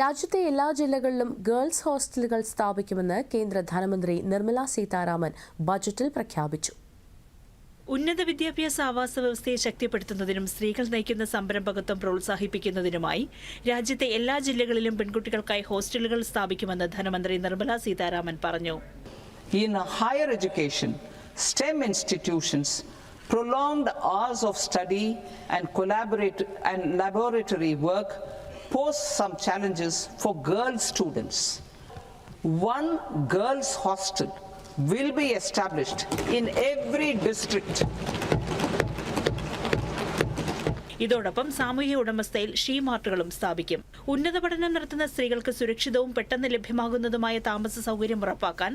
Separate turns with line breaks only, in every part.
രാജ്യത്തെ എല്ലാ ജില്ലകളിലും ഗേൾസ് ഹോസ്റ്റലുകൾ സ്ഥാപിക്കുമെന്ന് കേന്ദ്ര ധനമന്ത്രി നിർമ്മല സീതാരാമൻ ബജറ്റിൽ പ്രഖ്യാപിച്ചു.
ഉന്നത വിദ്യാഭ്യാസ ആവാസ വ്യവസ്ഥയെ ശക്തിപ്പെടുത്തുന്നതിനും സ്ത്രീകൾ നയിക്കുന്ന സംരംഭകത്വം പ്രോത്സാഹിപ്പിക്കുന്നതിനുമായി രാജ്യത്തെ എല്ലാ ജില്ലകളിലും പെൺകുട്ടികൾക്കായി ഹോസ്റ്റലുകൾ സ്ഥാപിക്കുമെന്ന് ധനമന്ത്രി നിർമ്മല സീതാരാമൻ പറഞ്ഞു.
In higher education, STEM institutions, prolonged hours of study and collaborate and laboratory work pose some challenges for girl students. One girls' hostel will be established in every district.
ഇതോടൊപ്പം സാമൂഹ്യ ഉടമസ്ഥയിൽ ഷീ മാർട്ടുകളും സ്ഥാപിക്കും. ഉന്നത പഠനം നടത്തുന്ന സ്ത്രീകൾക്ക് സുരക്ഷിതവും പെട്ടെന്ന് ലഭ്യമാകുന്നതുമായ താമസ സൗകര്യം ഉറപ്പാക്കാൻ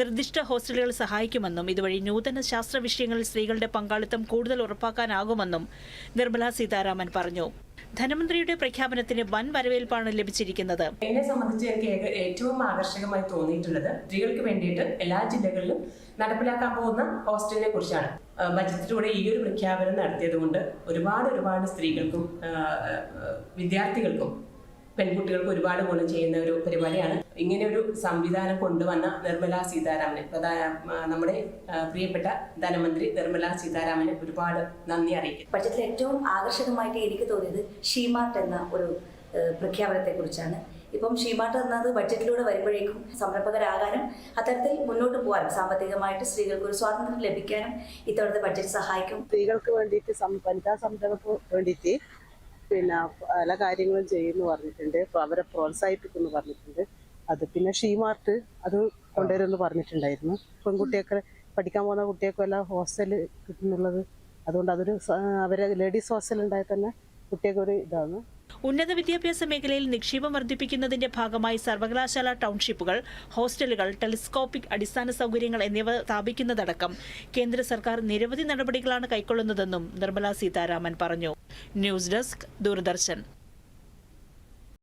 നിർദ്ദിഷ്ട ഹോസ്റ്റലുകൾ സഹായിക്കുമെന്നും ഇതുവഴി നൂതന ശാസ്ത്ര വിഷയങ്ങളിൽ സ്ത്രീകളുടെ പങ്കാളിത്തം കൂടുതൽ ഉറപ്പാക്കാനാകുമെന്നും നിർമ്മലാ സീതാരാമൻ പറഞ്ഞു. ധനമന്ത്രിയുടെ പ്രഖ്യാപനത്തിന് വൻ വരവേൽപ്പാണ് ലഭിച്ചിരിക്കുന്നത്.
എന്നെ സംബന്ധിച്ച് എനിക്ക് ഏറ്റവും ആകർഷകമായി തോന്നിയിട്ടുള്ളത് സ്ത്രീകൾക്ക് വേണ്ടിയിട്ട് എല്ലാ ജില്ലകളിലും നടപ്പിലാക്കാൻ പോകുന്ന ഹോസ്റ്റലിനെ കുറിച്ചാണ്. ബജറ്റിലൂടെ ഈ ഒരു പ്രഖ്യാപനം നടത്തിയത് കൊണ്ട് ഒരുപാട് ഒരുപാട് സ്ത്രീകൾക്കും വിദ്യാർത്ഥികൾക്കും പെൺകുട്ടികൾക്കും ഒരുപാട് ഗുണം ചെയ്യുന്ന ഒരു പരിപാടിയാണ്. ഇങ്ങനെ ഒരു സംവിധാനം കൊണ്ടുവന്ന നിർമ്മല സീതാരാമന് പ്രധാന നമ്മുടെ പ്രിയപ്പെട്ട ധനമന്ത്രി നിർമ്മല സീതാരാമന് ഒരുപാട് നന്ദി അറിയിക്കും
ബജറ്റിൽ ഏറ്റവും ആകർഷകമായിട്ട് എനിക്ക് തോന്നിയത് ഷീമാർട്ട് എന്ന ഒരു പ്രഖ്യാപനത്തെ കുറിച്ചാണ് ഇപ്പം ഷീമാർട്ട് എന്നത് ബഡ്ജറ്റിലൂടെ വരുമ്പോഴേക്കും സംരംഭകരാകാനും അത്തരത്തിൽ മുന്നോട്ട് പോകാനും സാമ്പത്തികമായിട്ട് സ്ത്രീകൾക്ക് ഒരു സ്വാതന്ത്ര്യം ലഭിക്കാനും ഇത്തവണത്തെ ബഡ്ജറ്റ് സഹായിക്കും.
സ്ത്രീകൾക്ക് വേണ്ടിയിട്ട് വനിതാ സംരംഭങ്ങൾക്ക് വേണ്ടിയിട്ട് പിന്നെ പല കാര്യങ്ങളും ചെയ്യുന്നു പറഞ്ഞിട്ടുണ്ട്. അവരെ പ്രോത്സാഹിപ്പിക്കുന്നു പറഞ്ഞിട്ടുണ്ട്. അത് പിന്നെ ഷീമാർട്ട് അത് കൊണ്ടുവരുമെന്ന് പറഞ്ഞിട്ടുണ്ടായിരുന്നു. പെൺകുട്ടിയൊക്കെ പഠിക്കാൻ പോകുന്ന കുട്ടിയൊക്കെ എല്ലാം ഹോസ്റ്റൽ കിട്ടുന്നുള്ളത്. അതുകൊണ്ട് അതൊരു അവരെ ലേഡീസ് ഹോസ്റ്റൽ ഉണ്ടായാൽ തന്നെ കുട്ടിയൊക്കെ ഒരു ഇതാണ്.
ഉന്നത വിദ്യാഭ്യാസ മേഖലയിൽ നിക്ഷേപം വർദ്ധിപ്പിക്കുന്നതിന്റെ ഭാഗമായി സർവകലാശാല ടൗൺഷിപ്പുകൾ ഹോസ്റ്റലുകൾ ടെലിസ്കോപ്പിക് അടിസ്ഥാന സൗകര്യങ്ങൾ എന്നിവ സ്ഥാപിക്കുന്നതടക്കം കേന്ദ്ര സർക്കാർ നിരവധി നടപടികളാണ് കൈക്കൊള്ളുന്നതെന്നും നിർമ്മലാ സീതാരാമൻ പറഞ്ഞു. News desk Doordarshan.